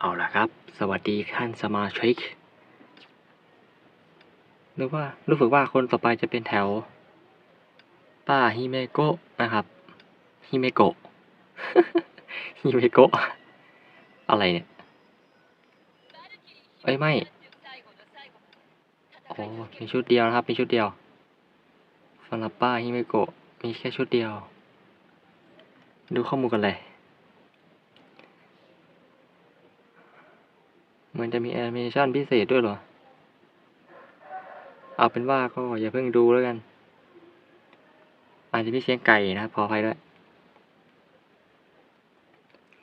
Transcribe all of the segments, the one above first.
เอาละครับ สวัสดีท่านสมาชิกนึกว่ารู้สึกว่าคนต่อไปจะเป็นแถว ป้าฮิเมโกะนะครับฮิเมโกะฮิเมโกะอะไรเนี่ยเอ้ยไม่โอ๋อมีชุดเดียวนะครับ มีชุดเดียวสำหรับป้าฮิเมโกะมีแค่ชุดเดียว ดูข้อมูลกันเลย มันจะมีแอนิเมชันพิเศษด้วยเหรอ เอาเป็นว่าก็อย่าเพิ่งดูแล้วกัน อาจจะมีเสียงไก่นะครับขออภัยด้วย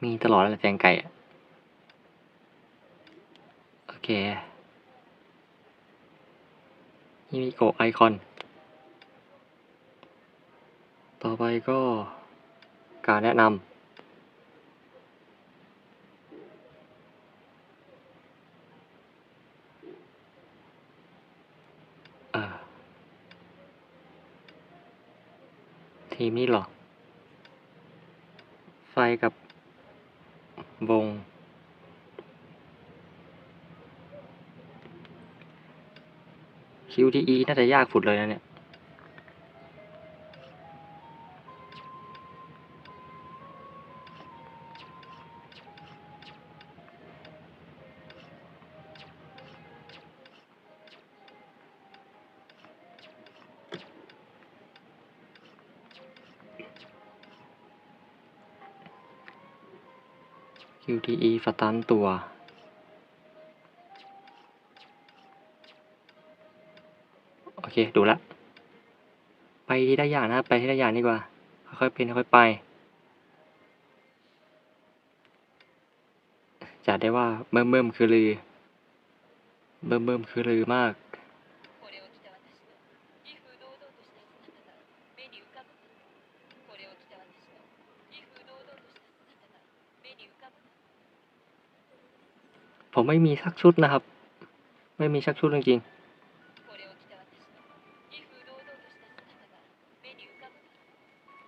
มีตลอดแล้วเสียงไก่ โอเคฮิมิโกะไอคอน ต่อไปก็การแนะนำ อ่า ทีมนี้หรอไฟกับวง QTE น่าจะยากสุดเลยนะเนี่ย QTE สตันตัว โอเค ดูละ ไปที่ได้อย่างนะ ไปที่ได้อย่างดีกว่า ค่อยๆเป็นค่อยๆไป จัดได้ว่าเบิ่มเบิ่มๆคือลือ เบิ่มเบิ่มๆคือลือมาก ผมไม่มีสักชุดนะครับ ไม่มีสักชุดจริงๆ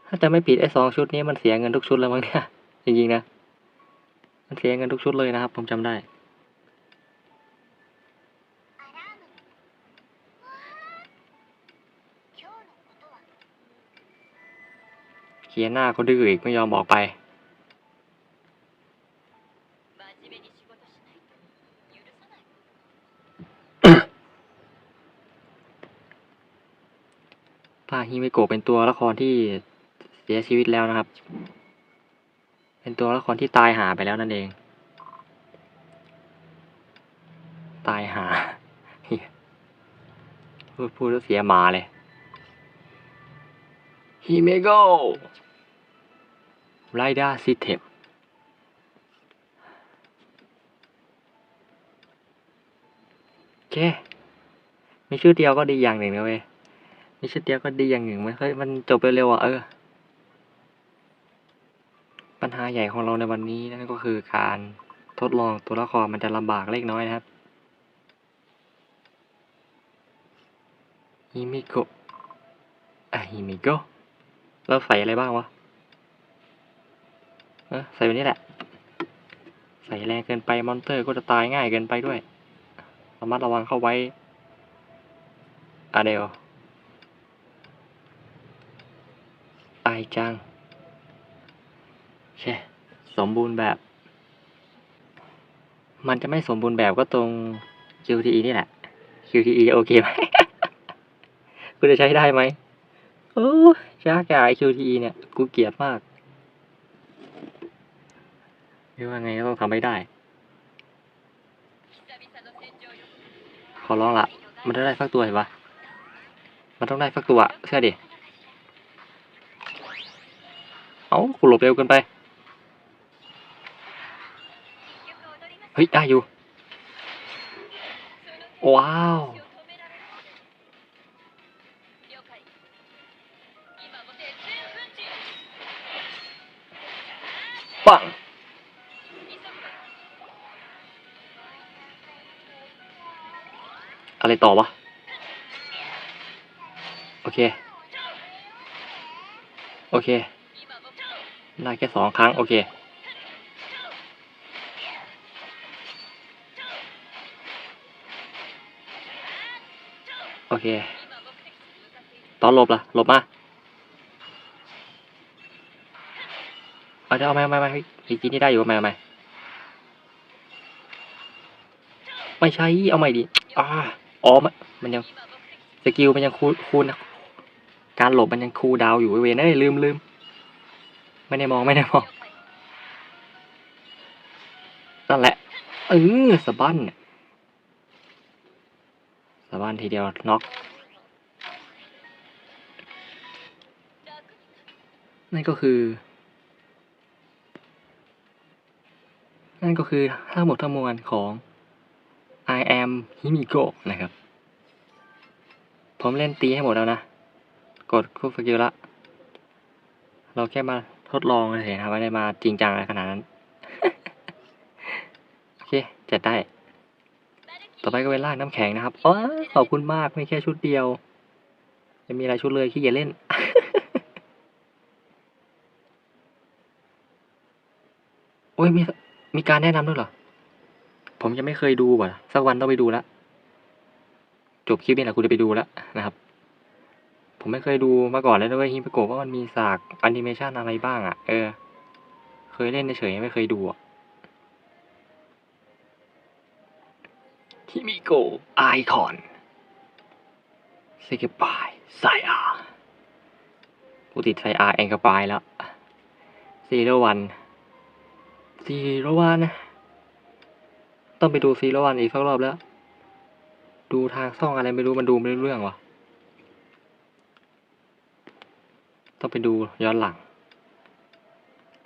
ถ้าจะไม่ผิดไอ้สองชุดนี้มันเสียเงินทุกชุดแล้วมั้งเนี่ยจริงๆนะ มันเสียเงินทุกชุดเลยนะครับ ผมจำได้เขียนหน้าเขาดื้ออีกไม่ยอมบอกไป ฮิเมโกะเป็นตัวละครที่เสียชีวิตแล้วนะครับ เป็นตัวละครที่ตายหาไปแล้วนั่นเอง ตายหาพูดพูดแล้วเสียหมาเลยฮิเมโกะไรด้าซิเทมโอเค มีชื่อเดียวก็ดีอย่างหนึ่งนะเว้ย มีชุดเดียก็ดีอย่างหนึ่งมันเฮ้ยมันจบเร็วๆอะเออ ปัญหาใหญ่ของเราในวันนี้นั่นก็คือการทดลองตัวละครมันจะลำบากเล็กน้อยนะครับฮิมิโกะอะฮิมิโกะเราใส่อะไรบ้างวะเออใส่แบบนี้แหละ ใส่แรงเกินไปมอนเตอร์ก็จะตายง่ายเกินไปด้วยระมัดระวังเข้าไว้อะเดล อาจังใช่สมบูรณ์แบบ มันจะไม่สมบูรณ์แบบก็ตรง QTE นี่แหละ QTE โอเคไหมกูจะใช้ได้ไหมโอ้ยากจ่าย QTE เนี่ย กูเกลียดมากไม่ว่าไงก็ต้องทำไม่ได้ ขอร้องละ มันต้องได้ฟักตัวเห็นปะมันต้องได้ฟักตัวเชื่อดิาคุณหลบเร็วกันไป เฮ้ย ได้อยู่ ว้าว ปังอะไรต่อวะ โอเค โอเค ได้แค่สองครั้ง โอเค โอเค ตอนหลบล่ะ หลบมาเอาจะเอาไหมไม่ไม่พีจีนี่ได้อยู่ไหมไม่ไม่ใช่ เอาใหม่ดิอ่าอ๋อมันยังสกิลมันยังคูคูณการหลบมันยังคูดาวอยู่เวนเอ้ยลืมลืม ไม่ได้มองไม่ได้มองนั่นแหละเออสะบั้นสะบั้นทีเดียวน็อกนั่นก็คือ นั่นก็คือทั้งหมดทั้งมวลของ I am Himiko นะครับ ผมเล่นตีให้หมดแล้วนะ กดคุกสกิลละ เราแค่มา ทดลองเฉยๆครับไม่ได้มาจริงจังอะไรขนาดนั้น โอเคจัดได้ ต่อไปก็เป็นล่างน้ำแข็งนะครับอ๋อขอบคุณมากไม่แค่ชุดเดียว จะมีอะไรชุดเลยขี้เกียจเล่นโอ้ยมีมีการแนะนำด้วยเหรอ ผมยังไม่เคยดูว่ะ สักวันต้องไปดูละ จบคลิปนี้แหละกูจะไปดูแล้วนะครับ ผมไม่เคยดูมาก่อนเลยด้วยฮิปโกะว่ามันมีฉากแอนิเมชันอะไรบ้างอะ่ะ เออ เคยเล่นเฉยไม่เคยดูอะฮิมิโกะไอคอนเซกบายไซอากูติดไซอาแองกบายแล้วซีโรวันซีโรวันต้องไปดูซีโรวันอีกสักรอบแล้ว ดูทางซ่องอะไรไม่รู้มันดูไม่รู้เรื่องวะ ต้องไปดูย้อนหลัง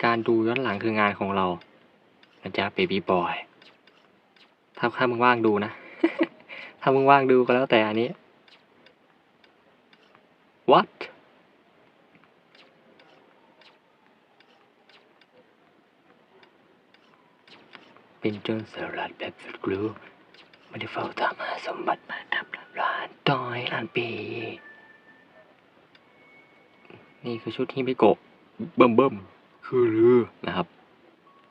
การดูย้อนหลังคืองานของเรานะจ๊ะเบบี้บอยถ้าถ้ามึงว่างดูนะ ถ้ามึงว่างดูก็แล้วแต่อันนี้ what เป็นจรสลัดแบบสุดกลูไม่ได้เฝ้าตามหาสมบัติมาทำร้านต้อยล้านปี นี่คือชุดฮิบิโกะเบิ่มเบิ่มคือลือนะครับ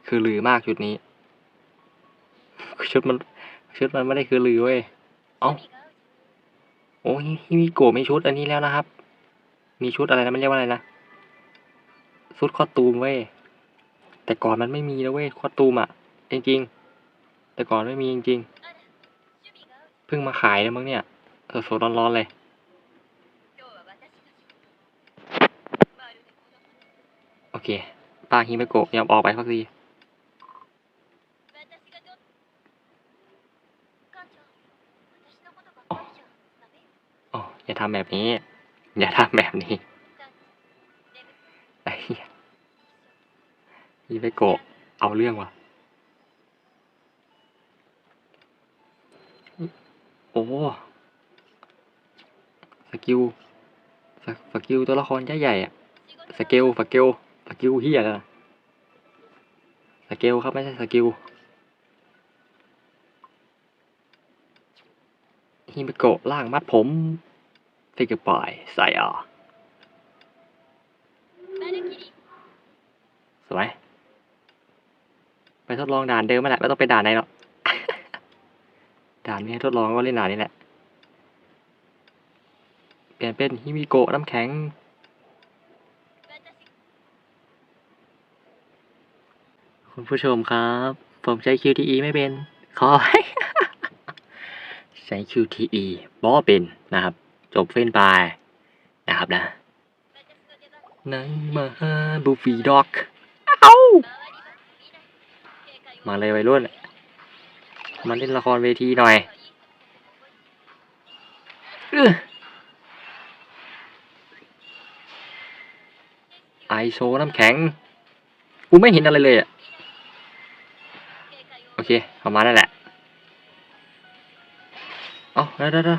คือลือมากชุดนี้ ชุดมัน ชุดมันไม่ได้คือลือเว้ยเอ้าโอ้ฮิบิโกะมีชุดอันนี้แล้วนะครับ มีชุดอะไรนะมันเรียกว่าอะไรนะชุดคอตูมเว้ยแต่ก่อนมันไม่มีนะเว้ยคอตูมอะจริงจริงแต่ก่อนไม่มีจริงจริงเพิ่งมาขายนะมั้งเนี่ยสดๆร้อนๆเลย เคป้าฮิเมโกะยอมออกไปพักดีอย่าทำแบบนี้ อย่าทำแบบนี้ไอ้ฮิเมโกะเอาเรื่องวะโอ้สกิลสกิลตัวละครใหญ่ๆอะสเกลสเกล กิลเฮียนะสกิลครับไม่ใช่สกิลฮิมิโกะล่างมัดผมฟิกเกอร์ปอยใส่ออสวย ไปทดลองด่านเดิมมาแหละไม่ต้องไปด่านไหนหรอก ด่านนี้ทดลองก็เล่นด่านนี้แหละ เปลี่ยนเป็นฮิมิโกะน้ำแข็ง คุณผู้ชมครับ ผมใช้ QTE ไม่เป็น ขอ ใช้ QTE บ่เป็นนะครับ จบเฟ้นไปนะครับนะนั่งมาฮาบูฟีด็อก เอามาเลยวัรุ่น มาเล่นละครเวทีหน่อยไอโซน้ำแข็ง กูไม่เห็นอะไรเลยอะ โอเคเข้ามาได้แหละ เอาได้ได้ได้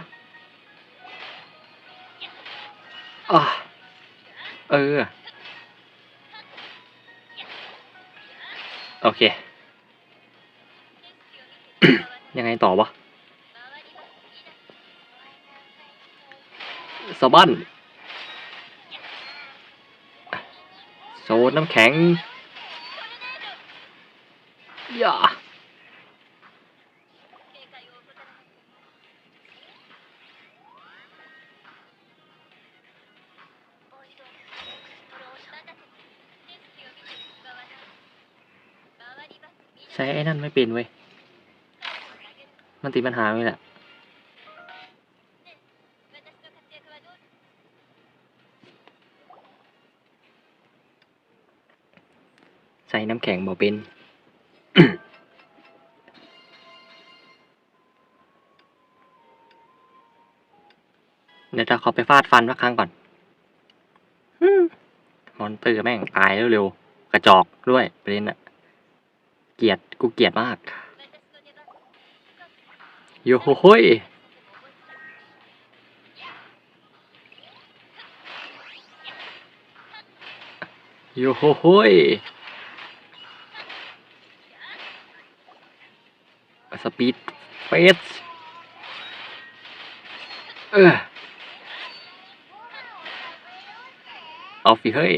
เออ โอเค ยังไงต่อวะสบั้นโซนน้ำแข็ง ช้ไอ้นั่นไม่เป็นเว้ย มันติดปัญหาไปแหละ ใส่น้ำแข็งบ่เป็นเดี๋ยวจะขอไปฟาดฟันสักครั้งก่อนมอนเตอร์แม่งตายเร็วๆ กระจอกด้วยประเด็นอะ เกลียดกูเกลียดมากโยโห้ยโยโห้ยสปีดเฟสเออเอาฟิเฮ้ย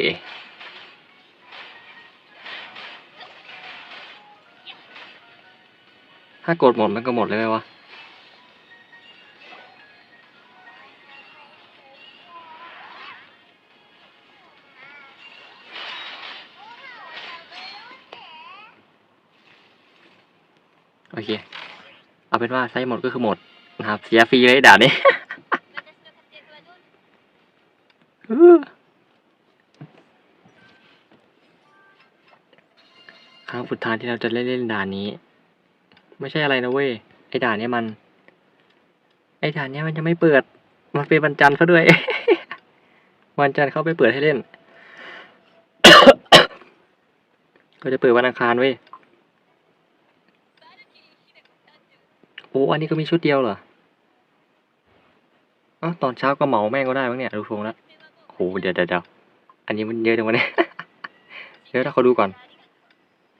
ถ้ากดหมดมันก็หมดเลยไหมวะ โอเค เอาเป็นว่าใช้หมดก็คือหมดนะครับ เสียฟรีเลยด่านี้ ครั้งสุดท้ายที่เราจะเล่นเล่นด่านนี้ ไม่ใช่อะไรนะเว้ย ไอด่านเนี้ยมัน ไอด่านเนี้ยมันจะไม่เปิด มันเป็นวันจันทร์ซะด้วย วันจันทร์เขาไปเปิดให้เล่น ก็จะเปิดวันอังคารเว้ย โอ้ อันนี้ก็มีชุดเดียวเหรออ๋อตอนเช้าก็เหมาแม่งก็ได้มั้งเนี่ยดูทรงแล้วโหเดี๋ยวเดี๋ยวเดี๋ยวอันนี้มันเยอะจังวะเนี่ย เดี๋ยวถ้าเขาดูก่อน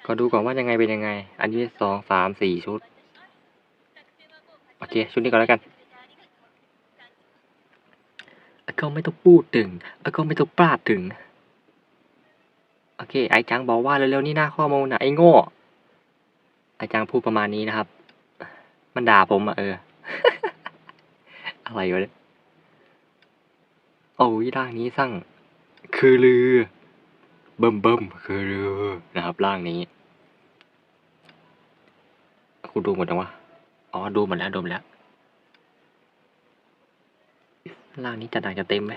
ขอดูก่อนว่ายังไงเป็นยังไง อันนี้สองสามสี่ชุด โอเค ชุดนี้ก่อนแล้วกันอาก็ไม่ต้องพูดถึงอาก็ไม่ต้องปาดถึง โอเค ไอ้จังบอกว่าเร็วๆนี่หน้าข้อมูลนะไอโง่ ไอ้จังพูดประมาณนี้นะครับ มันด่าผมอะเออ อะไรวะเนี่ยโอ้ยร่างนี้สั่ง คือลือ เบิ่มเบิ่มคือลือนะครับร่างนี้ คุณดูหมดยังวะ อ๋อ ดูหมดแล้วดูหมดแล้ว ร่างนี้จัดหนักจะเต็มไหม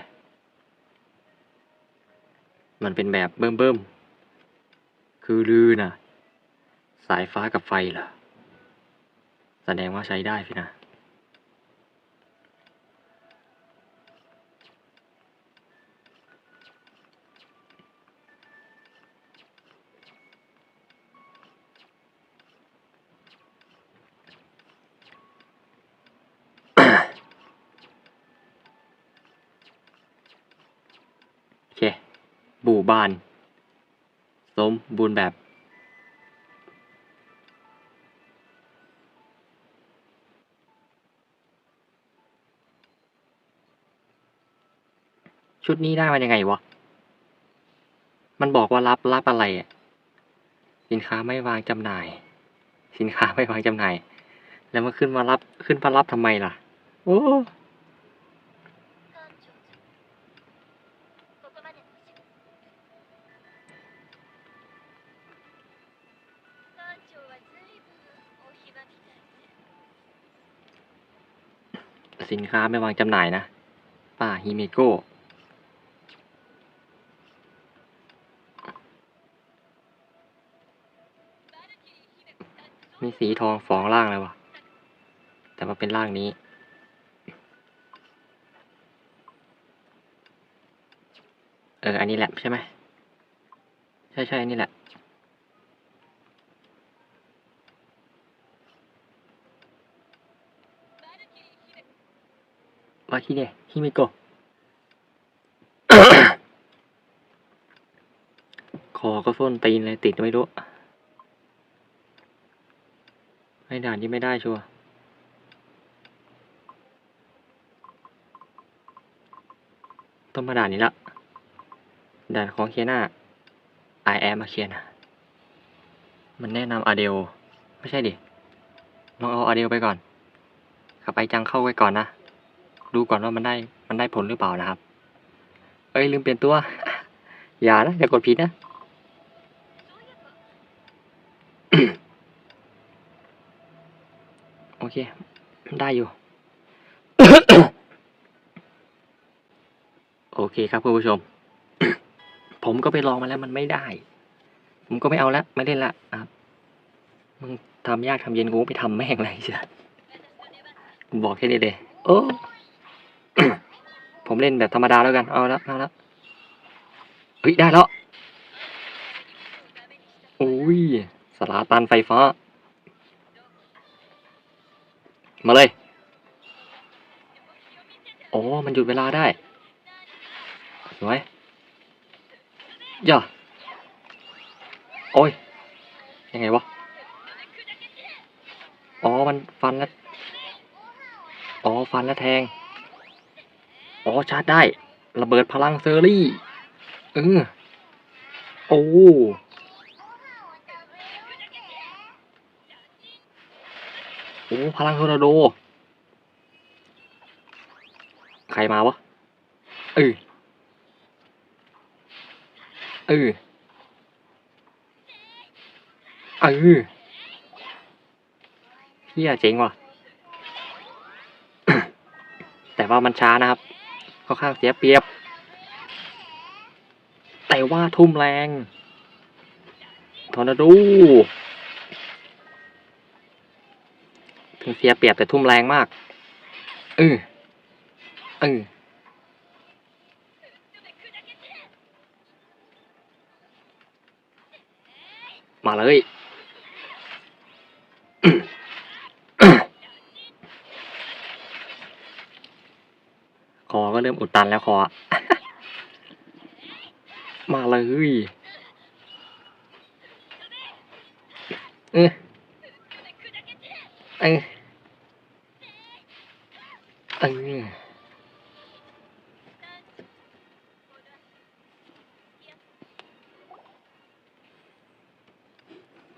มันเป็นแบบเบิ่มเบิ่มคือลือนะ สายฟ้ากับไฟเหรอ แสดงว่าใช้ได้พี่นะ โอเค บูบาน สมบูรณ์แบบ ชุดนี้ได้มายังไงวะ มันบอกว่ารับรับอะไรอะสินค้าไม่วางจำหน่าย สินค้าไม่วางจำหน่าย แล้วมันขึ้นมารับขึ้นมารับทำไมล่ะ โอ้ สินค้าไม่วางจำหน่ายนะป้าฮิเมโกมีสีทองฟองล่างเลยวะแต่ว่าเป็นล่างนี้ เออ อันนี้แหละใช่ไหม ใช่ใช่อันนี้แหละ วาคิเนะฮิเมโกคอก็ส้นตีนเลยติดไม่รู้ ไม่ด่านที่ไม่ได้ชัวร์ต้องมาด่านนี้ละ ด่านของเคียนา I am อมาเคียนามันแนะนำอเดล ไม่ใช่ดิ ลองเอาอเดลไปก่อนขับไปจังเข้าไว้ก่อนนะ ดูก่อนว่ามันได้มันได้ผลหรือเปล่านะครับ เอ้ยลืมเปลี่ยนตัว อย่านะอย่ากดผิดนะ โอเค ได้อยู่ โอเคครับคุณผู้ชม ผมก็ไปลองมาแล้วมันไม่ได้ ผมก็ไม่เอาละไม่เล่นละครับมึงทำยากทำเย็นกูไปทำแม่งไรเชียวบอกแค่นี้เลยโอ้ ผมเล่นแบบธรรมดาแล้วกัน เอาละเอาละเฮ้ย ได้แล้วโอ้ยสลาตันไฟฟ้า มาเลยโอ้มันหยุดเวลาได้ สวยย่าโอ้ย ยังไงวะ อ๋อ มันฟันแล้ว อ๋อ ฟันแล้วแทง อ๋อชาร์จได้ ระเบิดพลังเซอรี่เออโอ้โอ้พลังโทอร์โด ใครมาวะ เออเออเออเฮียเจ๋งว่ะ แต่ว่ามันช้านะครับ ค่อนข้างเสียเปรียบ แต่ว่าทุ่มแรงทอร์นาโดถึงเสียเปรียบแต่ทุ่มแรงมากเออเออมาเลย คอก็ เริ่มอุดตันแล้วคอ มาเลยเออเออเออ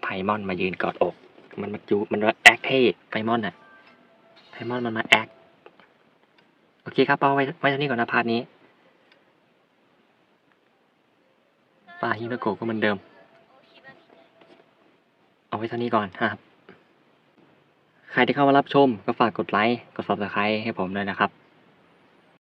ไพมอนมายืนกอดอก มันมาจู มันมาแอคเท่ไพมอนอะไพมอนมันมาแอค อเคครับเอาไว้ไว้ที่นี่ก่อนนะพาร์ทนี้ปลาฮิโนโกะก็เหมือนเดิม เอาไว้เท่านี้ก่อนครับ ใครที่เข้ามารับชมก็ฝากกดไลค์ กด subscribe ให้ผมด้วยนะครับ